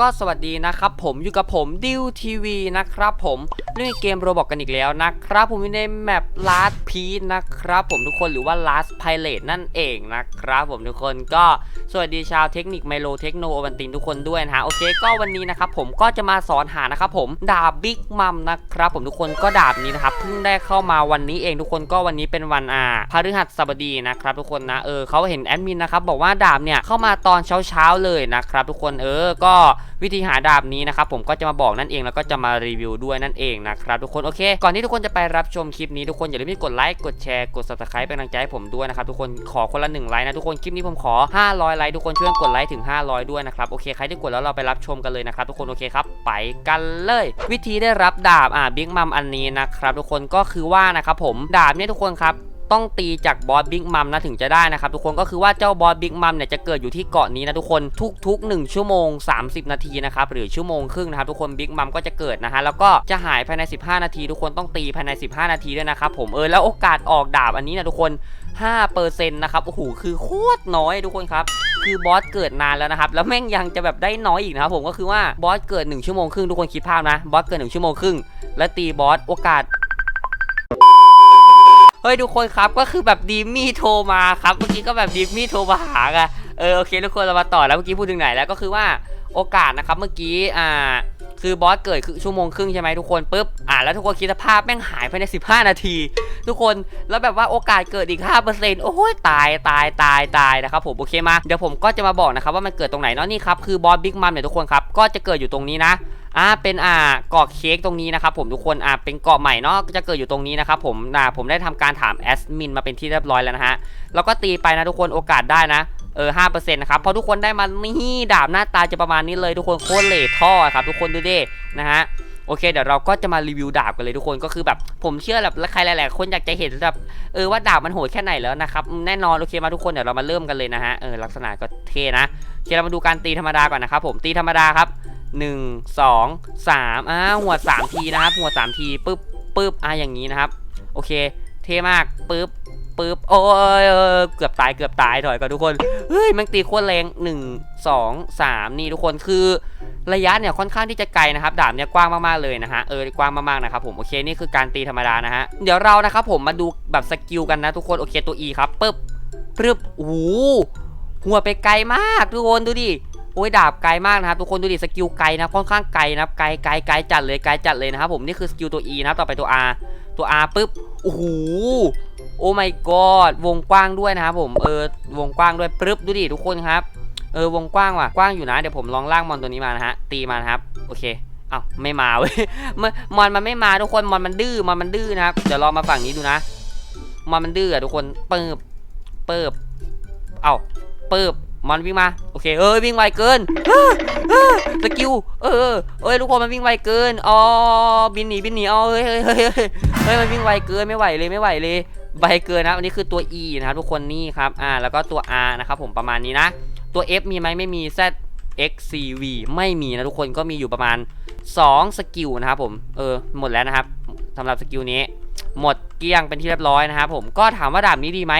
ก็สวัสดีนะครับผมอยู่กับผมดิวทีวีนะครับผมเล่นเกมโรบอกกันอีกแล้วนะครับ ผมอยู่ในแมปลาสพีนะครับผมทุกคนหรือว่าลาสไพเรตนั่นเองนะครับผมทุกคนก็สวัสดีชาวเทคนิคไมโลเทคโนโอวันตินทุกคนด้วยนะฮะโอเคก็วันนี้นะครับผมก็จะมาสอนหานะครับผมดาบบิ๊กมัมนะครับผมทุกคนก็ดาบนี้นะครับเพิ่งได้เข้ามาวันนี้เองทุกคนก็วันนี้เป็นวันอาพฤหัสบดีนะครับทุกคนนะเออเขาเห็นแอดมินนะครับบอกว่าดาบเนี่ยเข้ามาตอนเช้าๆเลยนะครับทุกคนเออก็ วิธีหาดาบนี้นะครับผมก็จะมาบอกนั่นเองแล้วก็จะมารีวิวด้วยนั่นเองนะครับทุกคนโอเค ก่อนที่ทุกคนจะไปรับชมคลิปนี้ทุกคนอย่าลืมกดไลค์กดแชร์กด subscribe เป็นกำลังใจให้ผมด้วยนะครับทุกคนขอคนละหนึ่งไลค์นะทุกคนคลิปนี้ผมขอ 500 ไลค์ทุกคนช่วยกดไลค์ถึง 500 ด้วยนะครับโอเคใครที่กดแล้วเราไปรับชมกันเลยนะครับทุกคนโอเคครับไปกันเลย วิธีได้รับดาบอ่าบิ๊กมัมอันนี้นะครับทุกคนก็คือว่านะครับผมดาบเนี่ยทุกคนครับ ต้องตีจากบอสบิ๊กมัมนะถึงจะได้นะครับทุกคนก็คือว่าเจ้าบอสบิ๊กมัมเนี่ยจะเกิดอยู่ที่เกาะนี้นะทุกคนทุก ๆ 1 ชั่วโมง 30 นาทีนะครับหรือชั่วโมงครึ่งนะครับทุกคนบิ๊กมัมก็จะเกิดนะฮะแล้วก็จะหายภายใน 15 นาที ทุกคนต้องตีภายใน 15 นาทีด้วยนะครับผมเออแล้วโอกาสออกดาบอันนี้นะทุกคน5%นะครับโอ้โหคือโคตรน้อยทุกคนครับคือบอสเกิดนานแล้วนะครับแล้วแม่งยังจะแบบได้น้อยอีกนะครับผมก็คือว่าบอสเกิด 1 ชั่วโมงครึ่งทุกคนคิดภาพนะบอสเกิด 1 ชั่วโมงครึ่งแล้วตีบอสโอกาส เฮ้ยทุกคนครับก็คือแบบดีมี่โทรมาครับเมื่อกี้ก็แบบดีมี่โทรมาหาไงเออโอเคทุกคนเรามาต่อแล้วเมื่อกี้พูดถึงไหนแล้วก็คือว่าโอกาสนะครับเมื่อกี้อ่า คือบอสเกิดคือชั่วโมงครึ่งใช่ไหมทุกคนปุ๊บอ่าแล้วทุกคนคิดสภาพแม่งหายภายใน 15 นาที ทุกคนแล้วแบบว่าโอกาสเกิดอีก 5%โอ้ยตายตายตายตายนะครับผมโอเคมาเดี๋ยวผมก็จะมาบอกนะครับว่ามันเกิดตรงไหนเนาะนี่ครับคือบอสบิ๊กมัมเนี่ยทุกคนครับก็จะเกิดอยู่ตรงนี้นะอ่าเป็นอ่าเกาะเค้กตรงนี้นะครับผมทุกคนอ่าเป็นเกาะใหม่เนาะจะเกิดอยู่ตรงนี้นะครับผมอ่าผมได้ทำการถามแอดมินมาเป็นที่เรียบร้อยแล้วนะฮะแล้วก็ตีไปนะทุกคนโอกาสได้นะ เออห้าเปอร์เซ็นต์นะครับเพราะทุกคนได้มานี่ดาบหน้าตาจะประมาณนี้เลยทุกคนโคตรเหล่ท่อครับทุกคนดูดินะฮะโอเคเดี๋ยวเราก็จะมารีวิวดาบกันเลยทุกคนก็คือแบบผมเชื่อแบบใครหลาย ๆ คนอยากจะเห็นแบบเออว่าดาบมันโหดแค่ไหนแล้วนะครับแน่นอนโอเคมาทุกคนเดี๋ยวเรามาเริ่มกันเลยนะฮะเออลักษณะก็เท่นะโอเคเรามาดูการตีธรรมดาก่อนนะครับผมตีธรรมดาครับหนึ่งสองสามอ่าหัวสามทีนะครับหัวสามทีปึ๊บปึ๊บอ่าอย่างนี้นะครับโอเค เท่มากปึ๊บ ปึ๊บโอ้ยเกือบตายเกือบตายถอยก่อนทุกคนเฮ้ยมันตีโคตรแรงหนึ่งสองสามนี่ทุกคนคือระยะเนี่ยค่อนข้างที่จะไกลนะครับดาบเนี่ยกว้างมากๆเลยนะฮะเออกว้างมากๆนะครับผมโอเคนี่คือการตีธรรมดานะฮะเดี๋ยวเรานะครับผมมาดูแบบสกิลกันนะทุกคนโอเคตัว E ครับปึ๊บปึ๊บโอ้โหหัวไปไกลมากทุกคนดูดิโอ้ยดาบไกลมากนะครับทุกคนดูดิสกิลไกลนะค่อนข้างไกลนะไกลไกลไกลจัดเลยไกลจัดเลยนะครับผมนี่คือสกิลตัว E นะครับต่อไปตัว R ตัว R ปุ๊บ โอ้โหโอ้ my god วงกว้างด้วยนะครับผมเออวงกว้างด้วยปึ๊บดูดิทุกคนครับเออวงกว้างว่ะกว้างอยู่นะเดี๋ยวผมลองล่างมอนตัวนี้มานะฮะตีมานะครับโอเคเอ้าไม่มาเว้ยมมอนมันไม่มาทุกคนมอนมันดื้อมอนมันดื้อนะครับเดี๋ยวลองมาฝั่งนี้ดูนะมอนมันดื้ออะทุกคนเปิบเปิบเอ้าเปิบ มันวิ่งมา โอเค เอ้ยวิ่งไวเกินสกิล เออเอ้ยทุกคนมันวิ่งไวเกิน อ๋อ บินหนีบินหนีอ๋อเฮ้ยเฮ้ยเฮ้ยเฮ้ยเฮ้ยมันวิ่งไวเกินไม่ไหวเลยไม่ไหวเลยไวเกินนะอันนี้คือตัว E นะครับทุกคนนี่ครับ อ่า แล้วก็ตัว R นะครับผมประมาณนี้นะ ตัว F มีไหมไม่มี Z X C V ไม่มีนะทุกคนก็มีอยู่ประมาณ 2 สกิลนะครับผม เออ หมดแล้วนะครับสำหรับสกิลนี้ หมดเกลี้ยงเป็นที่เรียบร้อยนะครับผมก็ถามว่าดาบนี้ดีไหม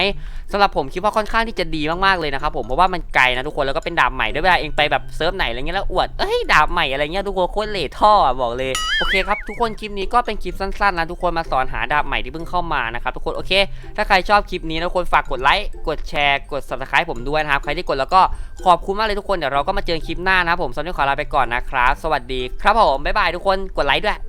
สำหรับผมคิดว่าค่อนข้างที่จะดีมากๆเลยนะครับผมเพราะว่ามันไกลนะทุกคนแล้วก็เป็นดาบใหม่ด้วยเวลาเองไปแบบเซิร์ฟไหนอะไรเงี้ยแล้วอวดเอ้ยดาบใหม่อะไรเงี้ยทุกคนโคตรเล่ท่ออะบอกเลยโอเคครับทุกคนคลิปนี้ก็เป็นคลิปสั้นๆนะทุกคนมาสอนหาดาบใหม่ที่เพิ่งเข้ามานะครับทุกคนโอเค ถ้าใครชอบคลิปนี้นะทุกคนฝากกดไลค์กดแชร์กด subscribe ผมด้วยนะครับใครที่กดแล้วก็ขอบคุณมากเลยทุกคนเดี๋ยวเราก็มาเจอคลิปหน้านะครับผมสำหรับขอลาไปก่อนนะครับสวัสดีครับผมบ๊ายบายทุกคนกดไลค์ด้วย